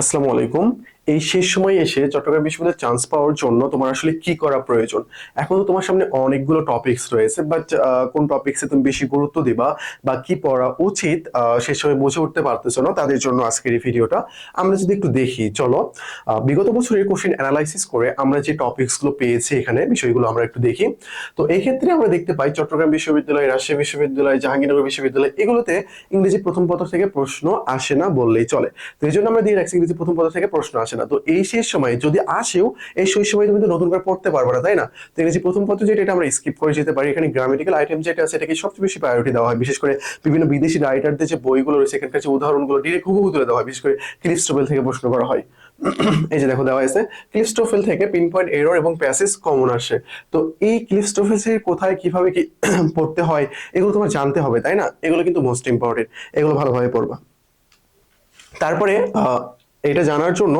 আসসালামু আলাইকুম। এই শেষ সময়ে এসে চট্টগ্রাম বিশ্ববিদ্যালয়ে চান্স পাওয়ার জন্য তোমার আসলে কি করা প্রয়োজন? এখন তো তোমার সামনে অনেকগুলো টপিকস রয়েছে বাট কোন টপিকসে তুমি বেশি গুরুত্ব দিবা বা কি পড়া উচিত সে সময় বুঝে উঠতে পারতেছো না, তাদের জন্য আজকের এই ভিডিওটা আমরা যদি একটু দেখি, চলো। বিগত বছরের কোশ্চেন অ্যানালাইসিস করে আমরা যে টপিকসগুলো পেয়েছি এখানে, বিষয়গুলো আমরা একটু দেখি। তো এই ক্ষেত্রে আমরা দেখতে পাই চট্টগ্রাম বিশ্ববিদ্যালয়, রাজশাহী বিশ্ববিদ্যালয়, জাহাঙ্গীরনগর বিশ্ববিদ্যালয়, এগুলোতে ইংরেজি প্রথম পত্র থেকে প্রশ্ন আসে না বললেই চলে। তো এই জন্য আমরা দিয়ে রাখছি ইংরেজি প্রথম পত্র থেকে প্রশ্ন আসে না। তো এই শেষ সময়ে যদি আসেও, এই শেষ সময় তুমি তো নতুন করে পড়তে পারবে না, তাই না? তো ইংরেজি প্রথম পত্র যেটা এটা আমরা স্কিপ করে যেতে পারি, এখানে গ্রামেটিক্যাল আইটেম যেটা আছে, এটাকে সবচেয়ে বেশি প্রায়োরিটি দেওয়া হয়। বিশেষ করে বিভিন্ন বিদেশি রাইটারদের যে বইগুলো রয়েছে, এখানকার যে উদাহরণগুলো ডিরেক্ট হুবহু তুলে দেওয়া হয়। বিশেষ করে ক্লিপস্টোবেল থেকে প্রশ্ন করা হয়। এই যে দেখো দেওয়া আছে ক্লিপস্টোফেল থেকে পিন পয়েন্ট এরর এবং প্যাসেজ কমন আসে। তো এই ক্লিপস্টোফেল কোথায় কীভাবে কি পড়তে হয়, এগুলো তোমার জানতে হবে, তাই না? এগুলো কিন্তু মোস্ট ইম্পর্টেন্ট এগুলো ভালোভাবে পড়বা। তারপরে এটা জানার জন্য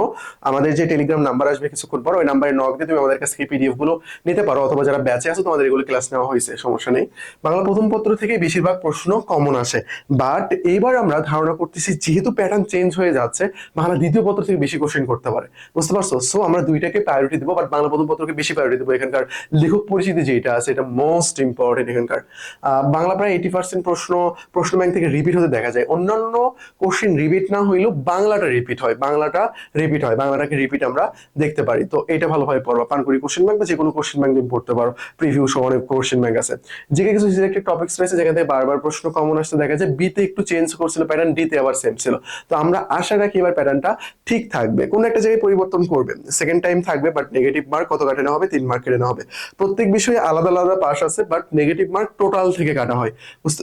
আমাদের যে টেলিগ্রাম নাম্বার আসবে কিছুক্ষণ পর, ওই নাম্বারে নক দিয়ে তুমি আমাদের কাছ পিডিএফগুলো নিতে পারো। অথবা যারা ব্যাচে আছো, তোমাদের এগুলো ক্লাস নেওয়া হয়েছে, সমস্যা নেই। বাংলা প্রথম পত্র থেকে বেশিরভাগ প্রশ্ন কমন আসে। বাট এইবার আমরা ধারণা করতেছি, যেহেতু প্যাটার্ন চেঞ্জ হয়ে যাচ্ছে, বাংলা দ্বিতীয় পত্র থেকে বেশি কোশ্চেন করতে পারে। বুঝতে পারছ? সো আমরা দুইটাকে প্রায়োরিটি দেবো বাট বাংলা প্রথম পত্রকে বেশি প্রায়োরিটি দেবো। এখানকার লেখক পরিচিতি যেটা আছে, এটা মোস্ট ইম্পর্টেন্ট এখানকার। বাংলা প্রায় এইটি পার্সেন্ট প্রশ্ন প্রশ্ন ব্যাংক থেকে রিপিট হতে দেখা যায়। অন্যান্য কোশ্চেন রিপিট না হইলেও বাংলাটা রিপিট হয়। বাংলাটা রিপিট হয়, বাংলাটাকে রিপিট আমরা দেখতে পারি। তো এটা ভালোভাবে পড়বা। পানকুড়ি কোশ্চেন ব্যাংক বা যে কোনো কোশ্চেন ব্যাংক তুমি পড়তে পারো। প্রিভিউ সহ অনেক কোশ্চেন ব্যাংক আছে। যে কিছু সিলেক্টেড টপিক্স রয়েছে, যেখান থেকে বারবার প্রশ্ন কমন আসতে দেখা যায় বিতে একটু চেঞ্জ করছিল প্যাটার্ন ডিতে আবার সেম ছিল। তো আমরা আশা রাখি এবার প্যাটার্নটা ঠিক থাকবে। কোনো একটা জায়গায় পরিবর্তন করবে। সেকেন্ড টাইম থাকবে বাট নেগেটিভ মার্ক কত কাটানো হবে? তিন মার্ক কেটে নেওয়া হবে। প্রত্যেক বিষয়ে আলাদা আলাদা পাশ আছে বাট নেগেটিভ মার্ক টোটাল থেকে কাটা হয়। বুঝতে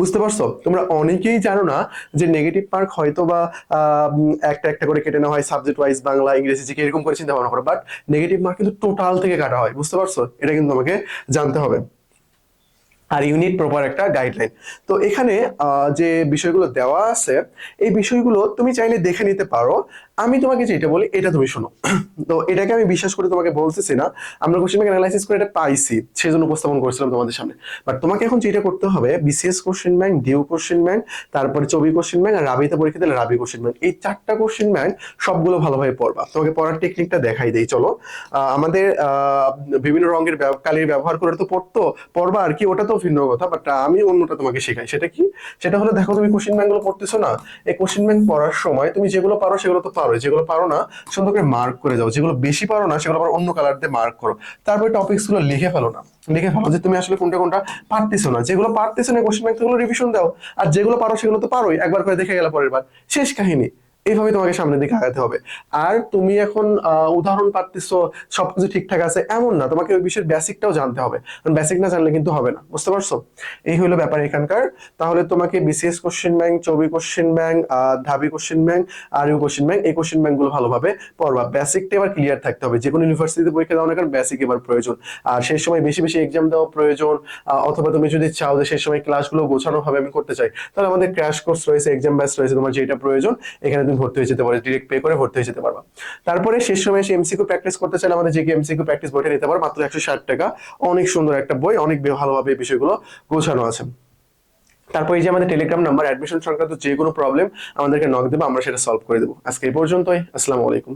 বুঝতে পারছ? তোমরা অনেকেই জানো না যে নেগেটিভ পার্ক হয়তো বা একটা একটা করে কেটে নেওয়া হয় সাবজেক্ট ওয়াইজ বাংলা, ইংরেজি জিকে এরকম করে চিন্তা ভাবনা করো বাট নেগেটিভ মার্ক কিন্তু টোটাল থেকে কাটা হয়, বুঝতে পারছ? এটা কিন্তু আমাকে জানতে হবে। আর ইউনিট প্রপার একটা গাইডলাইন তো এখানে যে বিষয়গুলো দেওয়া আছে, এই বিষয়গুলো তুমি চাইলে দেখে নিতে পারো। আমি তোমাকে যেটা বলি, এটা তুমি শোনো। তো এটাকে আমি বিশ্বাস করে তোমাকে বলতেছি না। আমরা কোশ্চেন ব্যাংক অ্যানালাইসিস করে এটা পাইছি, সেজন্য উপস্থাপন করেছিলাম তোমাদের সামনে। বাট তোমাকে এখন যেটা করতে হবে BCS question bank DU question bank তারপরে চবি কোশ্চেন ব্যাংক আর রাবিতে পরীক্ষা দিলে রাবি কোশ্চেন ব্যাংক এই চারটা কোশ্চেন ব্যাংক সবগুলো ভালোভাবে পড়বা। তোমাকে পড়ার টেকনিকটা দেখাই দেই, চলো। আমাদের বিভিন্ন রঙের কালির ব্যবহার করে তো পড়তো, পড়বা আর কি, ওটা তো ভিন্ন কথা বাট আমি অন্যটা তোমাকে শেখাই। সেটা কি? সেটা হলো, দেখো তুমি কোশ্চেন ব্যাংকগুলো পড়তেছো না? এই কোশ্চেন ব্যাংক পড়ার সময় তুমি যেগুলো পারো সেগুলো তো পারো যেগুলো পারো না, সুন্দর করে মার্ক করে যাও। যেগুলো বেশি পারো না, সেগুলো আবার অন্য কালার দিয়ে মার্ক করো। তারপরে টপিকসগুলো লিখে ফেলো না। লিখে ফেলো যে তুমি আসলে কোনটা কোনটা পারতেছো না। যেগুলো পারতেছো না কোশ্চেন ব্যাংকগুলো রিভিশন দাও। আর যেগুলো পারো সেগুলো তো পারোই। একবার করে দেখে গেলে পরের বার। শেষ কাহিনী। এইভাবে তোমাকে সামনের দিকে আগাতে হবে। আর তুমি এখন উদাহরণ পারতেছো সবকিছু ঠিকঠাক আছে, এমন না। তোমাকে ওই বিষয়ের বেসিকটাও জানতে হবে। কারণ বেসিক না জানলে কিন্তু হবে না। বুঝতে পারছ? এই হলো ব্যাপার এখানকার। তাহলে তোমাকে BCS question bank Chobi question bank Dhabi question bank R U question bank এই কোশ্চেন ব্যাংকগুলো ভালোভাবে পড়বা। বেসিকটা এবার ক্লিয়ার থাকতে হবে। যে কোনো ইউনিভার্সিটিতে পরীক্ষা দাও না কারণ বেসিক এবার প্রয়োজন। আর সেই সময় বেশি বেশি এক্সাম দেওয়া প্রয়োজন অথবা তুমি যদি চাও যে সেই সময় ক্লাসগুলো গোছানো ভাবে আমি করতে চাই, তাহলে আমাদের ক্র্যাশ কোর্স রয়েছে এক্সাম ব্যাচ রয়েছে, তোমার যেটা প্রয়োজন, এখানে তুমি ভর্তি হয়ে যেতে পারো ডিরেক্ট পে করে ভর্তি হয়ে যেতে পারবা। তারপরে শেষ সময় এসে এমসিকিউ প্র্যাকটিস করতে চাইলে আমাদের যে এমসিকিউ প্র্যাকটিস বইটা নিতে পারো, মাত্র একশো ষাট টাকা। অনেক সুন্দর একটা বই, অনেক ভালোভাবে এই বিষয়গুলো গোছানো আছে। তারপর এই যে আমাদের টেলিগ্রাম নাম্বার অ্যাডমিশন সংক্রান্ত যে কোনো প্রবলেম আমাদেরকে নক দেবে, আমরা সেটা সলভ করে দেবো। আজকে এই পর্যন্তই, আসসালামু আলাইকুম।